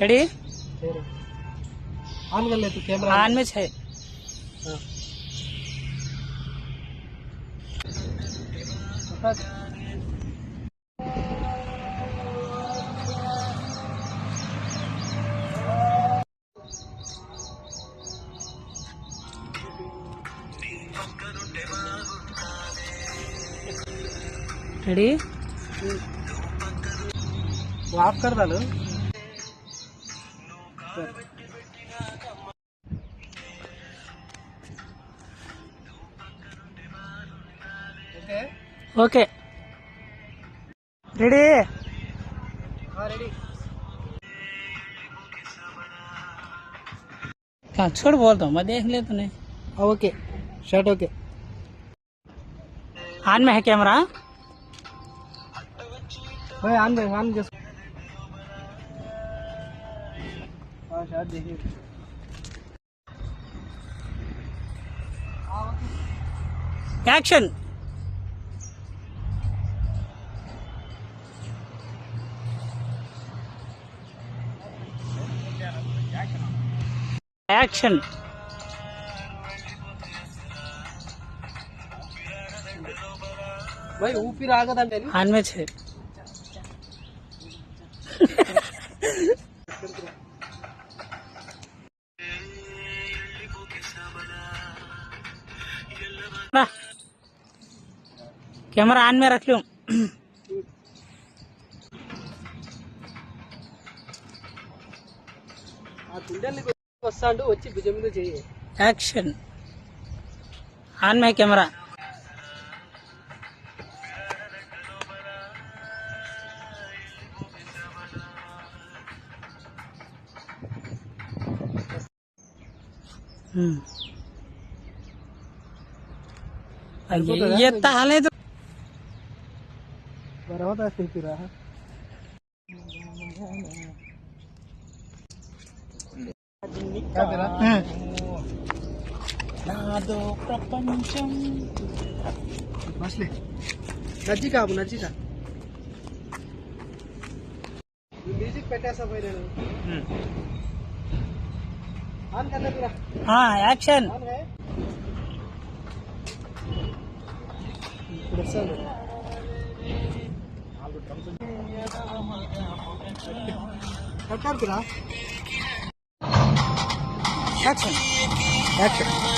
Ready on कर ले तू कैमरा ऑन। में है हाँ। बता रेडी ఆఫ్ కరదాలు ఓకే రెడీ రెడీ हाँ छोड़ बोल दो मैं देख ले तूने। ओके शर्ट ओके आन में है कैमरा भाई दे आन दे। देखिए एक्शन एक्शन भाई ऊपर आगे आगदे छे कैमरा ऑन में रख लूं ఆ గుండెల్ని వస్తాడు వచ్చి భుజం మీద చెయ్యి एक्शन ऑन में है कैमरा ये तो ताले तो बराबर ऐसे ही रहा है। क्या प्रपंचम। बस ले। नजी का अब का। म्यूज़िक पेटा सब है पूरा। हाँ एक्शन है? Pressure. Action. Action.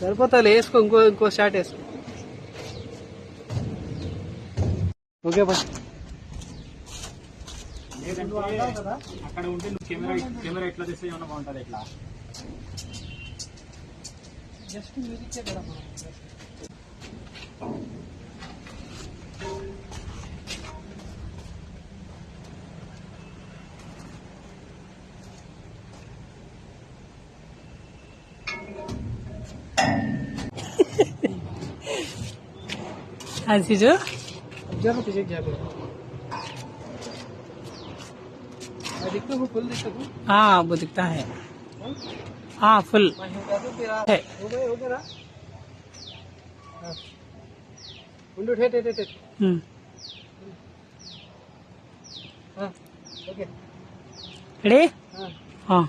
సరిపోతుంది వేసుకో ఇంకో ఇంకో షార్ట్ వేసుకో. ఓకే బస్ అక్కడ ఉంటే నువ్వు కెమెరా కెమెరా ఎట్లా తెస్తే ఏమన్నా బాగుంటుంది ఎట్లా? జస్ట్ మ్యూజిక్ हाँ আজিৰো हाँ वो दिखता है। हाँ फुल। है। रेडी हाँ।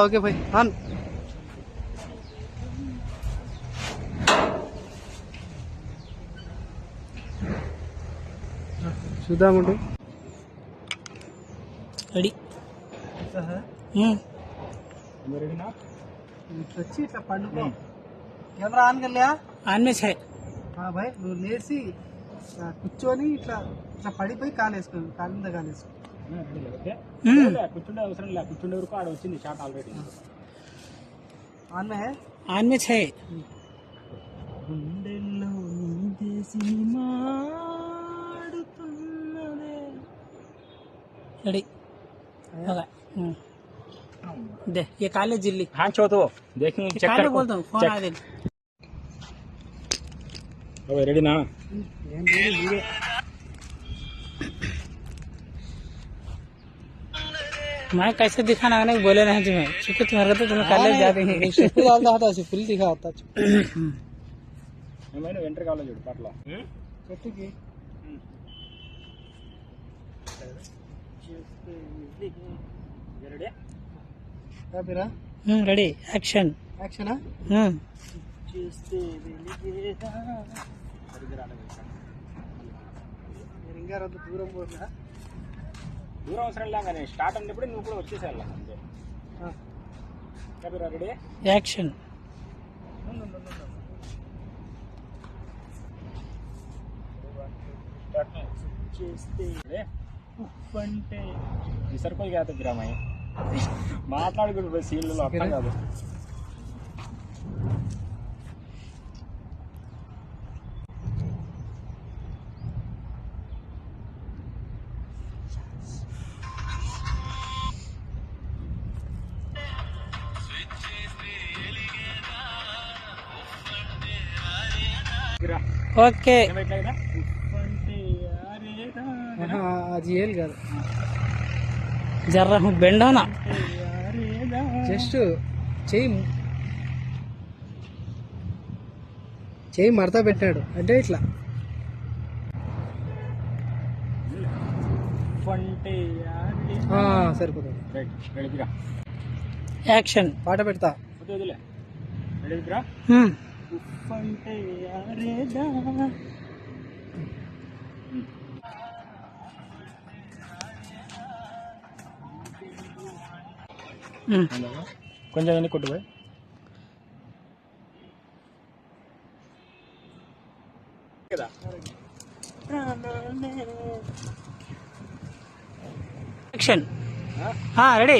ఓకే భాయ్ ఆన్ చూద్దాముండు రెడీ ఉమ్. రెడీనా ఇట్లా వచ్చి ఇట్లా పండుకో కెమెరా ఆన్ కల్యా ఆన్ में है భాయ్ నువ్వు లేచి ఇట్లా కూర్చొని ఇట్లా ఇట్లా పడిపోయి కాలేసుకో కాలు మీద కాలేసుకో రెడీ ఓకే ఉమ్. లే, కూర్చుండే అవసరం లేదు కూర్చుండే వరకు ఆడ వచ్చింది shot already on May high on में है గుండెల్లో నీదే సినిమా ఆడుతున్నదే. रेडी होगा हम्म। दे ये काले जिल्ली हाँ छो तो देखेंगे ये चेक काले कर बोलता हूँ फोन आ दे रेडी ना मैं कैसे दिखाना है नहीं बोले नहीं तुम्हें चूंकि तुम्हारे तो तुम्हें काले जा देंगे చెప్పు కాదు హాతా ఫుల్ దిగా హాతా ఏమైనా వెంటర్ కావాలి చూడు పట్ల చెట్టుకి రెడీ కాపీరా हम्म रेडी एक्शन యాక్షనా हम्म చూస్తే వెలిగేదా సరిగ్గా రాలేదు మీరు ఇంకా రద్దు దూరం పోతున్నా దూరం అవసరం లేక నేను స్టార్ట్ అయినప్పుడు నువ్వు కూడా వచ్చేసేయాలి అంతే. రెడీ? యాక్షన్. విసర్పల్ కాదు గ్రామయ్య మాట్లాడుకుంటు సీన్లు అర్థం కాదు. ఓకే. అది ఏం కాదు. జర్ర బెండోనా? జస్ట్ చెయ్యి చెయ్యి మడత పెట్టాడు. అంటే ఇట్లా. సరిపోతుంది. యాక్షన్. పాట పెడతా. ఉఫ్ అంటే అరేదా కొంచెం ఎన్ని కొట్టుపోయి కదా. రెడీ.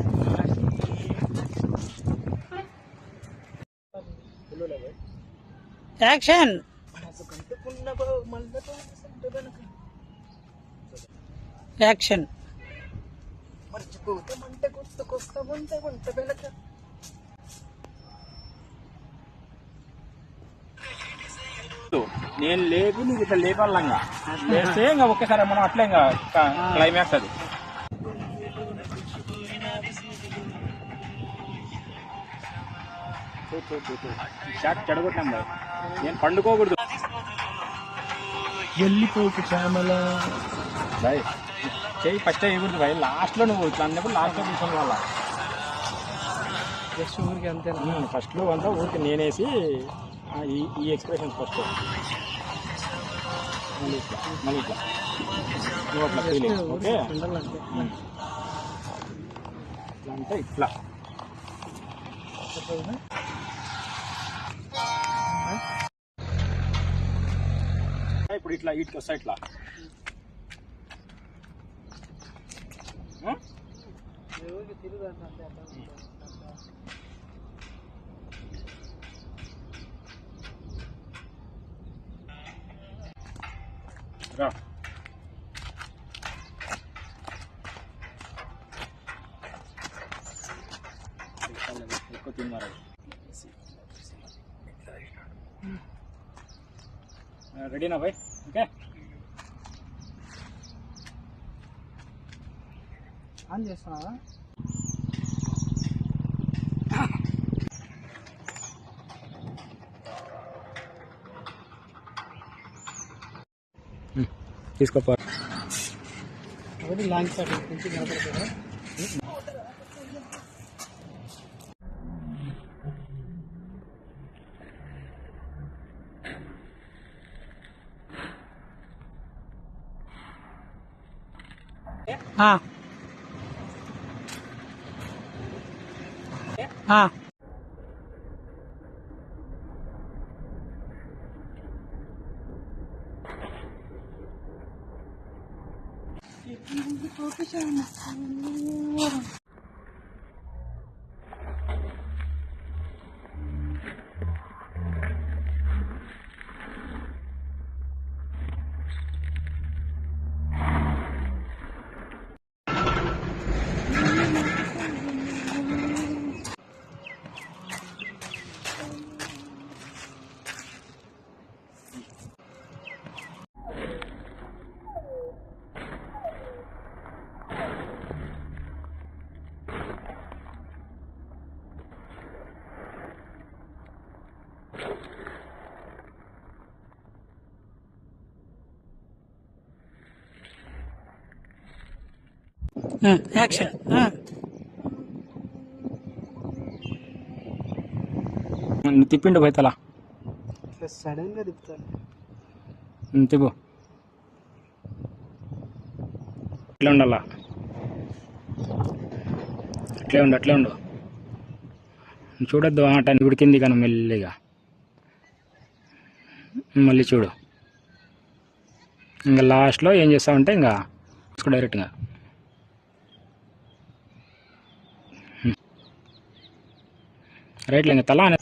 యాక్షన్. యాక్షన్. నేను లేదు నీకు ఇట్లా లేపాలంగా. లేస్తే ఇంకా ఒకేసారి మనం అట్లే ఇంకా క్లైమాక్స్ అది. షాక్ చెడగొట్టాం కదా. నేను పండుకోకూడదు. వెళ్ళిపోకు శ్యామల. బాయ్ చెయ్యి ఫస్ట్ వేయకూడదు బాయ్ లాస్ట్లో నువ్వు ఇట్లా అన్నప్పుడు లాస్ట్లో తీసుకుని వాళ్ళ జస్ట్ ఊరికి అంతేనా? ఫస్ట్లో అంతా ఊరికి నేనేసి ఈ ఈ ఎక్స్ప్రెషన్ ఫస్ట్. మళ్ళీ ఇట్లా మళ్ళీ ఇట్లా. నువ్వు అట్లా ఫీలింగ్ ఓకే? ఉండాలంటే ఇట్లా అంటే ఇట్లా. ఇప్పుడు ఇట్లా ఇటుకి వస్తా ఇట్లా రా ఎక్కువ తిన్నారు రెడీనా బాయ్ ఓకే. ఆన్ చేస్తున్నావా? తీసుకోపో. లాంగ్ సైడ్ నుంచి కనపడుతుందా 아. 아. యాక్షన్ ఆ. తిప్పిండు పోయితలా సడన్గా తిప్పుతాను తిప్పు. ఇట్లా ఉండాలా? అట్లే ఉండు అట్లే ఉండు. చూడొద్దు ఆట ఉడికింది కానీ మెల్లిగా. మళ్ళీ చూడు. ఇంకా లాస్ట్లో ఏం చేస్తామంటే ఇంకా డైరెక్ట్గా రైట్లో ఇంకా తల అనే